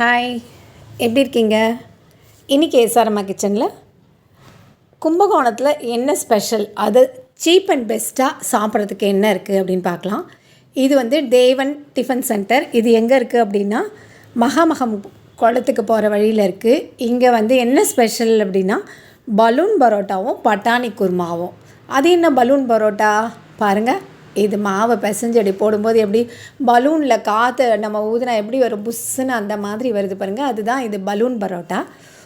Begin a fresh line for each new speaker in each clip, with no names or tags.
Hi எப்படி இருக்கீங்க? இன்றைக்கி எஸ்ஆர்எம்மா கிச்சனில் கும்பகோணத்தில் என்ன ஸ்பெஷல் அது சீப் அண்ட் பெஸ்ட்டாக சாப்பிட்றதுக்கு என்ன இருக்குது அப்படின்னு பார்க்கலாம். இது வந்து தேவன் டிஃபன் சென்டர் இது எங்கே இருக்குது அப்படின்னா மகாமகம் குளத்துக்கு போகிற வழியில் இருக்குது இங்கே வந்து என்ன ஸ்பெஷல் அப்படின்னா பலூன் பரோட்டாவும் பட்டாணி குருமாவும். அது என்ன பலூன் பரோட்டா? பாருங்கள் இது மாவை பிசைஞ்சு போடும்போது எப்படி பலூனில் காற்று நம்ம ஊதுனா எப்படி வரும்? புஷ்ஷுன்னு அந்த மாதிரி வருது பாருங்கள் அதுதான் இது பலூன் பரோட்டா.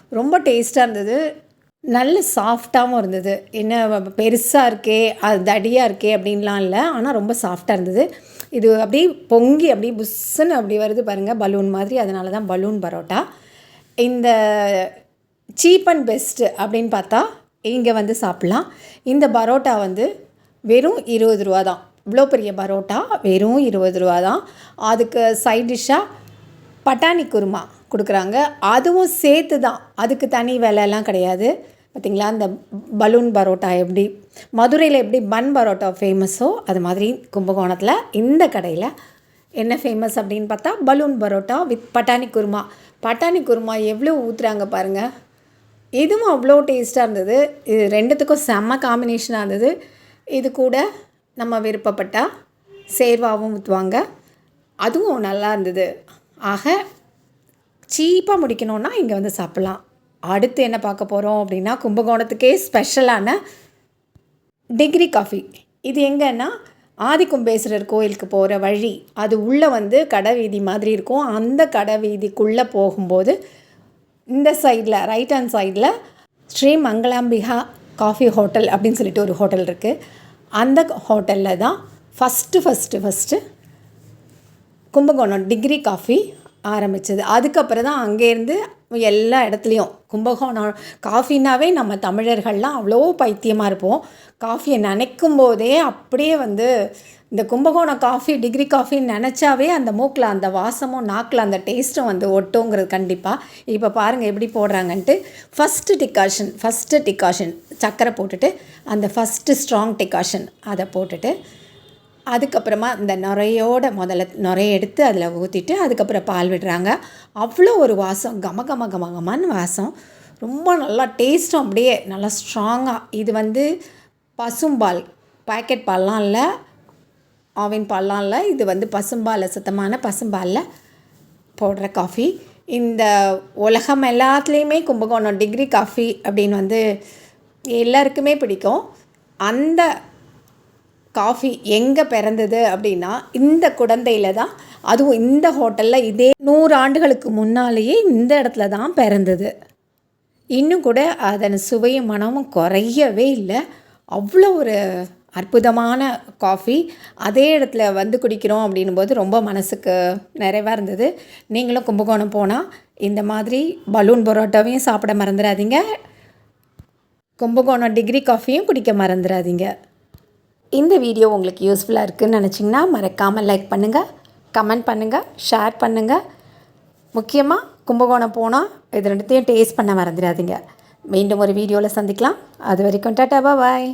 ரொம்ப டேஸ்ட்டாக இருந்தது. நல்ல சாஃப்டாகவும் இருந்தது. என்ன பெருசாக இருக்கே அது தடியாக இருக்கே அப்படின்லாம் இல்லை. ஆனால் ரொம்ப சாஃப்டாக இருந்தது. இது அப்படியே பொங்கி அப்படியே புஷ்ஷுன்னு அப்படி வருது பாருங்கள் பலூன் மாதிரி. அதனால தான் பலூன் பரோட்டா. இந்த சீப் அண்ட் பெஸ்ட்டு அப்படின்னு பார்த்தா இங்கே வந்து சாப்பிட்லாம். இந்த பரோட்டா வந்து வெறும் இருபது ரூபா தான் இவ்வளோ பெரிய பரோட்டா வெறும் இருபது ரூபா தான். அதுக்கு சைட் டிஷ்ஷாக பட்டாணி குருமா கொடுக்குறாங்க. அதுவும் சேர்த்து தான். அதுக்கு தனி விலைலாம் கிடையாது. பார்த்திங்களா? அந்த பலூன் பரோட்டா எப்படி மதுரையில் எப்படி பன் பரோட்டா ஃபேமஸோ அது மாதிரி கும்பகோணத்தில் இந்த கடையில் என்ன ஃபேமஸ் அப்படின்னு பார்த்தா பலூன் பரோட்டா வித் பட்டாணி குருமா. பட்டாணி குருமா எவ்வளோ ஊற்றுறாங்க பாருங்கள் இதுவும் அவ்வளோ டேஸ்ட்டாக இருந்தது. இது ரெண்டுத்துக்கும் செம்ம காம்பினேஷனாக இருந்தது. இது கூட நம்ம விருப்பப்பட்டால் சேர்வாவும் ஊற்றுவாங்க அதுவும் நல்லா இருந்தது. ஆக சீப்பாக முடிக்கணுன்னா இங்கே வந்து சாப்பிட்லாம். அடுத்து என்ன பார்க்க போகிறோம் அப்படின்னா கும்பகோணத்துக்கே ஸ்பெஷலான டிகிரி காஃபி இது எங்கன்னா ஆதிக்கும்பேஸ்வரர் கோயிலுக்கு போகிற வழி. அது உள்ளே வந்து கடை வீதி மாதிரி இருக்கும். அந்த கடை வீதிக்குள்ளே போகும்போது இந்த சைடில் ரைட் ஹேண்ட் சைடில் ஸ்ரீ மங்களாம்பிகா காஃபி ஹோட்டல் அப்படின்னு சொல்லிட்டு ஒரு ஹோட்டல் இருக்குது அந்த ஹோட்டலில் தான் first first first Kumbakonam degree coffee ஆரம்பித்தது அதுக்கப்புறம் தான் அங்கேருந்து எல்லா இடத்துலையும். கும்பகோணம் காஃபின்னாவே நம்ம தமிழர்கள்லாம் அவ்வளோ பைத்தியமாக இருப்போம். காஃபியை நினைக்கும் போதே அப்படியே வந்து இந்த கும்பகோணம் காஃபி டிகிரி காஃபின்னு நினச்சாவே அந்த மூக்கில் அந்த வாசமும் நாக்கில் அந்த டேஸ்ட்டும் வந்து ஒட்டுங்கிறது கண்டிப்பாக இப்போ பாருங்கள் எப்படி போடுறாங்கன்ட்டு. ஃபஸ்ட்டு டிகாஷன் ஃபஸ்ட்டு டிகாஷன் சர்க்கரை போட்டுட்டு அந்த ஃபஸ்ட்டு ஸ்ட்ராங் டிகாஷன் அதை போட்டுட்டு அதுக்கப்புறமா இந்த நுரையோட முதல்ல நுரைய எடுத்து அதில் ஊற்றிட்டு அதுக்கப்புறம் பால் விடுறாங்க. அவ்வளோ ஒரு வாசம் கம கம கமகமான்னு வாசம். ரொம்ப நல்லா டேஸ்ட்டும் அப்படியே நல்லா ஸ்ட்ராங்காக இது வந்து பசும்பால் பாக்கெட் பால்லாம் இல்லை ஆவின் பால்லாம் இல்லை. இது வந்து பசும்பால் சுத்தமான பசும்பாலில் போடுற காஃபி இந்த உலகம் எல்லாத்துலேயுமே கும்பகோணம் டிகிரி காஃபி அப்படின்னு வந்து எல்லாருக்குமே பிடிக்கும். அந்த காஃபி எங்கே பிறந்தது அப்படின்னா இந்த குடந்தையில் தான். அதுவும் இந்த ஹோட்டலில் இதே நூறு ஆண்டுகளுக்கு முன்னாலேயே இந்த இடத்துல தான் பிறந்தது. இன்னும் கூட அதன் சுவையும் மனமும் குறையவே இல்லை. அவ்வளோ ஒரு அற்புதமான காஃபி. அதே இடத்துல வந்து குடிக்கிறோம் அப்படின்னும் போது ரொம்ப மனசுக்கு நிறைவாக இருந்தது. நீங்களும் கும்பகோணம் போனால் இந்த மாதிரி பலூன் பரோட்டாவையும் சாப்பிட மறந்துடாதீங்க. கும்பகோணம் டிகிரி காஃபியும் குடிக்க மறந்துடாதீங்க. இந்த வீடியோ உங்களுக்கு யூஸ்ஃபுல்லாக இருக்குதுன்னு நினச்சிங்கன்னா மறக்காமல் லைக் பண்ணுங்கள் கமெண்ட் பண்ணுங்கள் ஷேர் பண்ணுங்கள் முக்கியமாக கும்பகோணம் போனால் இது ரெண்டுத்தையும் டேஸ்ட் பண்ண மறந்துடாதீங்க. மீண்டும் ஒரு வீடியோவில் சந்திக்கலாம். அது வரைக்கும் டாட்டா பாய்